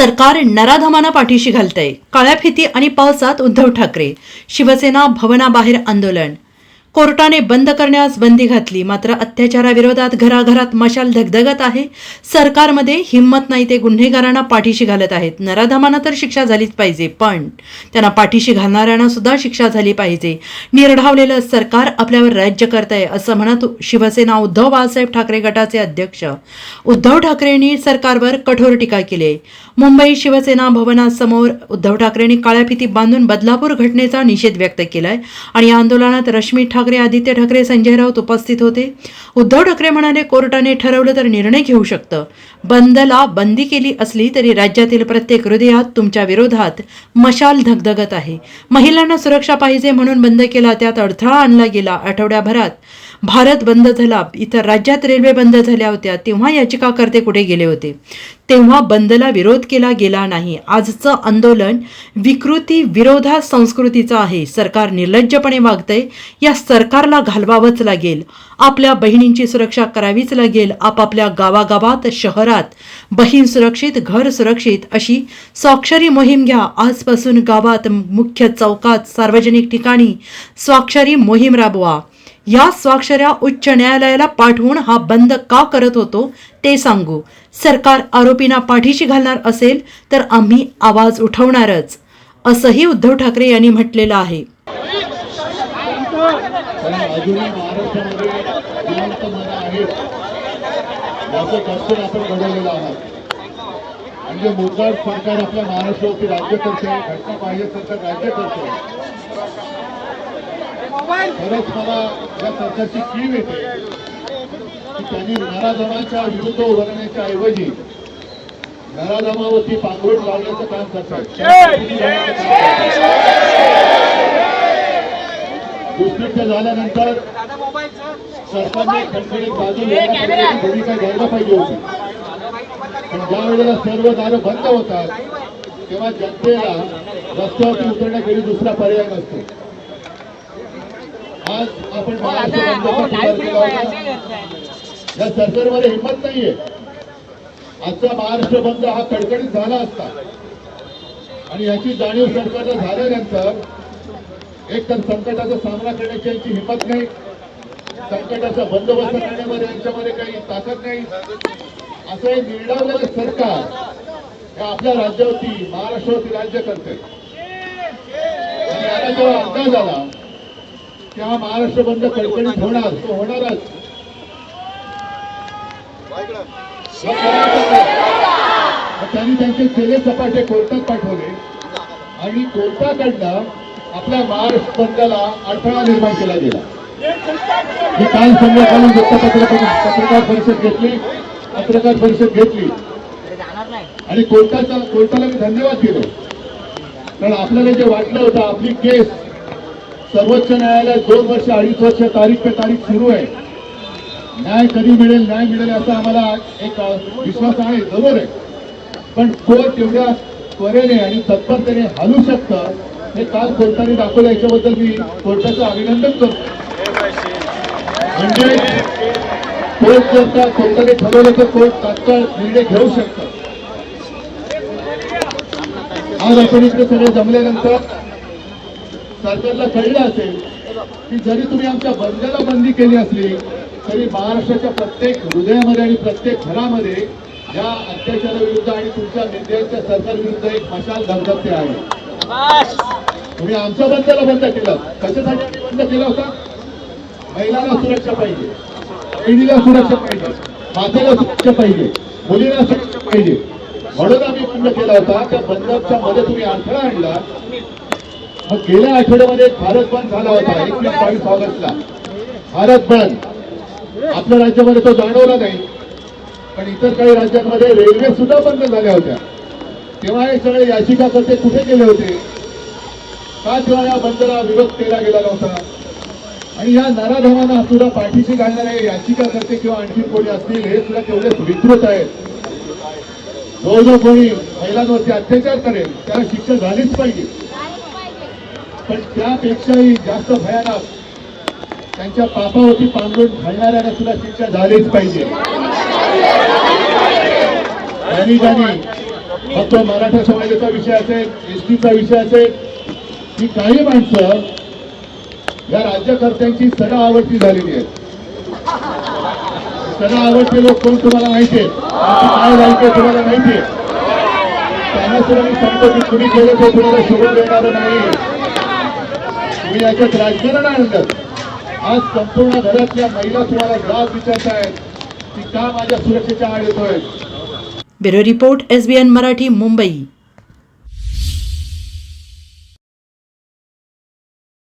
सरकार नराधमाना पाठीशी घालतंय. काळ्या फिती आणि पावसात उद्धव ठाकरे. शिवसेना भवनाबाहेर आंदोलन. कोर्टाने बंद करण्यास बंदी घातली. मात्र अत्याचाराविरोधात घराघरात मशाल धगधगत आहे. सरकारमध्ये हिंमत नाही ते गुन्हेगारांना पाठीशी घालत आहेत. नराधमांना तर शिक्षा झालीच पाहिजे पण त्यांना पाठीशी घालणाऱ्यांना सुद्धा शिक्षा झाली पाहिजे. निर्ढावलेलं सरकार आपल्यावर राज्य करत आहे असं म्हणत शिवसेना उद्धव बाळासाहेब ठाकरे गटाचे अध्यक्ष उद्धव ठाकरेंनी सरकारवर कठोर टीका केली. आहे मुंबई शिवसेना भवनासमोर उद्धव ठाकरेंनी काळ्या फिती बांधून बदलापूर घटनेचा निषेध व्यक्त केलाय आणि या आंदोलनात रश्मी ठाकरे आदित्य ठाकरे संजय राऊत उपस्थित होते. उद्धव ठाकरे म्हणाले कोर्टाने ठरवलं तर निर्णय घेऊ शकतं. बंदला बंदी केली असली तरी राज्यातील प्रत्येक हृदयात तुमच्या विरोधात मशाल धगधगत आहे. महिलांना सुरक्षा पाहिजे म्हणून बंद केला त्यात अडथळा आणला गेला आठवड्याभरात. भारत बंद झाला इतर राज्यात रेल्वे बंद झाल्या होत्या तेव्हा याचिकाकर्ते कुठे गेले होते? तेव्हा बंदला विरोध केला गेला नाही. आजचं आंदोलन विकृती विरोधात संस्कृतीचं आहे. सरकार निर्लज्जपणे वागतंय या सरकारला घालवावंच लागेल. आपल्या बहिणींची सुरक्षा करावीच लागेल. आपापल्या गावागावात शहरात बहीण सुरक्षित घर सुरक्षित अशी स्वाक्षरी मोहीम घ्या. आजपासून गावात मुख्य चौकात सार्वजनिक ठिकाणी स्वाक्षरी मोहीम राबवा. या स्वाक्षऱ्या उच्च न्यायालयाला पाठवून हा बंद का करत होतो ते सांगू. सरकार आरोपींना पाठीशी घालणार असेल तर आम्ही आवाज उठवणारच असंही उद्धव ठाकरे यांनी म्हटलेलं आहे. म्हणजे मोकाट सरकार आपल्या महाराष्ट्रावरती राज्य करते घटना पाहिजे सरकार राज्य करते. खरंच मला या सरकारची कीव येते. की त्यांनी नराधमांच्या विरुद्ध उभारण्याच्या ऐवजी नराधमावरती पांघरुण लावण्याचं काम करतात. झाल्यानंतर सरकारने बाजू भूमिका घ्यायला पाहिजे होती. पण ज्या वेळेला सर्व दारं बंद होतात तेव्हा जनतेला रस्त्यावरती उतरण्याखेरी दुसरा पर्याय नसतो. आज आपण होता या सरकारमध्ये हिंमत नाहीये. आजचा महाराष्ट्र बंद हा कडकडीत झाला असता. आणि याची जाणीव सरकारला झाल्यानंतर एक तर संकटाचा सामना करण्याची यांची हिंमत नाही. संकटाचा बंदोबस्त करण्यामध्ये यांच्यामध्ये काही ताकद नाही. असं हे निर्डावलेलं सरकार हे आपल्या राज्यावरती महाराष्ट्रावरती राज्य करते आणि याला जेव्हा अंदाज आला हा महाराष्ट्र बंद कडकडीत होणार तो होणारच. त्यांनी त्यांचे केले सपाटे कोर्टात पाठवले. आणि कोर्टाकडनं आपल्या महाराष्ट्र बंदला अडथळा निर्माण केला गेला. मी काल संध्याकाळी वृत्तपत्र पत्रकार परिषद घेतली पत्रकार परिषद घेतली. आणि कोर्टाचा कोर्टाला मी धन्यवाद दिलो. कारण आपल्याला जे वाटलं होतं आपली केस सर्वोच्च न्यायालयात दोन वर्ष अडीच वर्ष तारीख पे तारीख सुरू आहे. न्याय कधी मिळेल न्याय मिळेल असा आम्हाला एक विश्वास आहे बरोबर आहे. पण कोर्ट एवढ्या त्वरेने आणि तत्परतेने हलू शकतं हे काल कोर्टाने दाखवलं याच्याबद्दल मी कोर्टाचं अभिनंदन करतो. म्हणजे कोर्ट जर का कोर्टाने ठरवलं तर कोर्ट तात्काळ निर्णय घेऊ शकतं. आज आपण इकडे सगळे जमल्यानंतर सरकारला कळलं असेल की जरी तुम्ही आमच्या बंदला बंदी केली असली तरी महाराष्ट्राच्या प्रत्येक हृदयामध्ये आणि प्रत्येक घरामध्ये या अत्याचाराविरुद्ध आणि तुमच्या नेत्यांच्या सरकारविरुद्ध एक मशाल धगधगते आहे. तुम्ही आमच्या बंदला बंद केलं. कशासाठी बंद केला होता? महिलांना सुरक्षा पाहिजे. पिढीला सुरक्षा पाहिजे. मातेला सुरक्षा पाहिजे. मुलीला सुरक्षा पाहिजे. म्हणून आम्ही बंद केला होता. त्या बंदच्या मध्ये तुम्ही अडथळा आणला. मग गेल्या आठवड्यामध्ये एक भारत बंद झाला होता एकवीस बावीस ऑगस्टला. भारत बंद. आपल्या राज्यामध्ये तो जाणवला नाही. पण इतर काही राज्यांमध्ये रेल्वे सुद्धा बंद झाल्या होत्या. तेव्हा हे सगळे याचिकाकर्ते कुठे गेले होते? का तेव्हा या बंदला विरोध केला गेला नव्हता? आणि या नराधमांना सुद्धा पाठीशी घालणारे याचिकाकर्ते किंवा आणखी कोणी असतील हे सुद्धा तेवढेच विकृत आहेत. जो जो कोणी महिलांवरती अत्याचार करेल त्याला शिक्षा झालीच पाहिजे. पण त्यापेक्षाही जास्त भयानक त्यांच्या पापावरती पांघरून घालणाऱ्यांना सुद्धा शिक्षा झालीच पाहिजे. त्यांनी त्यांनी फक्त मराठा समाजाचा विषय असेल एस टीचा विषय असेल ही काही माणसं या राज्यकर्त्यांची सदा आवडती झालेली आहेत. सदा आवडते लोक कोण तुम्हाला माहितीये आहे काय राहते तुम्हाला माहितीये त्यांना सुद्धा मी सांगतो की कुणी केलं ते तुम्हाला सोडून देणार नाही. मी याच्यात राजकारण आणलं. आज संपूर्ण घरातल्या महिला तुम्हाला जाब आहेत. की का माझ्या सुरक्षेच्या आड येतोय? Bureau report S B N Marathi Mumbai.